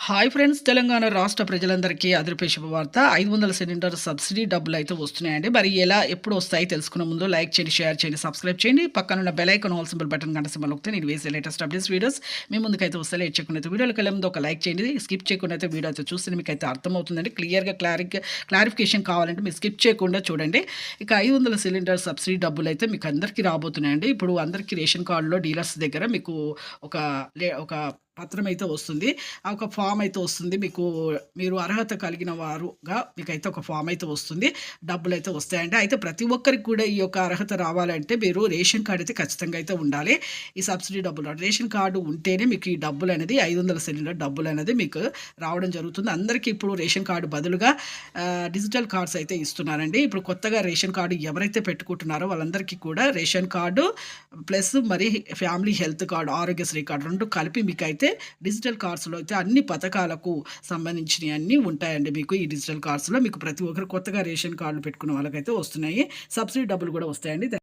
Hi friends Telangana రాష్ట్ర ప్రజలందరికీ అదిరిపే శుభవార్త. ఐదు వందల సిలిండర్ సబ్సిడీ డబ్బులు అయితే వస్తున్నాయండి. మరి ఎలా ఎప్పుడు వస్తాయి తెలుసుకునే ముందు లైక్ చేయండి షేర్ చేయండి సబ్స్క్రైబ్ చేయండి. పక్కన ఉన్న bell icon all symbol button గంట సింబల్ ఒకటి నేను వేసే లేటెస్ట్ అప్డేట్స్ వీడియోస్ మీ ముందుకైతే వస్తే లేట్ చేయకుండా అయితే వీడియోకి వెళ్ళే ముందు ఒక లైక్ చేయండి. స్కిప్ చేయకుండా అయితే వీడియో అయితే చూస్తే మీకు అయితే అర్థమవుతుందండి క్లియర్గా క్లారిక్ క్లారిఫికేషన్ కావాలంటే మీరు స్కిప్ చేయకుండా చూడండి. ఇక ఐదు వందల సిలిండర్ సబ్సిడీ డబ్బులు అయితే మీకు అందరికీ రాబోతున్నాయండి. ఇప్పుడు అందరికీ రేషన్ కార్డులో డీలర్స్ దగ్గర మీకు ఒక లే- ఒక పత్రం అయితే వస్తుంది. ఆ ఒక ఫామ్ అయితే వస్తుంది. మీకు మీరు అర్హత కలిగిన వారుగా మీకు అయితే ఒక ఫామ్ అయితే వస్తుంది. డబ్బులు అయితే వస్తాయండి. అయితే ప్రతి ఒక్కరికి కూడా ఈ యొక్క అర్హత రావాలంటే మీరు రేషన్ కార్డు అయితే ఖచ్చితంగా అయితే ఉండాలి. ఈ సబ్సిడీ డబ్బులు రేషన్ కార్డు ఉంటేనే మీకు ఈ డబ్బులు అనేది ఐదు వందల సిలిండర్ డబ్బులు అనేది మీకు రావడం జరుగుతుంది. అందరికీ ఇప్పుడు రేషన్ కార్డు బదులుగా డిజిటల్ కార్డ్స్ అయితే ఇస్తున్నారండి. ఇప్పుడు కొత్తగా రేషన్ కార్డు ఎవరైతే పెట్టుకుంటున్నారో వాళ్ళందరికీ కూడా రేషన్ కార్డు ప్లస్ మరి family health card Aarogyasri card రెండు కలిపి మీకు అయితే డిజిటల్ కార్డ్స్లో అయితే అన్ని పథకాలకు సంబంధించినవి అన్నీ ఉంటాయండి మీకు ఈ డిజిటల్ కార్డ్స్లో మీకు ప్రతి ఒక్కరు కొత్తగా రేషన్ కార్డులు పెట్టుకున్న వాళ్ళకైతే వస్తున్నాయి. సబ్సిడీ డబ్బులు కూడా వస్తాయండి.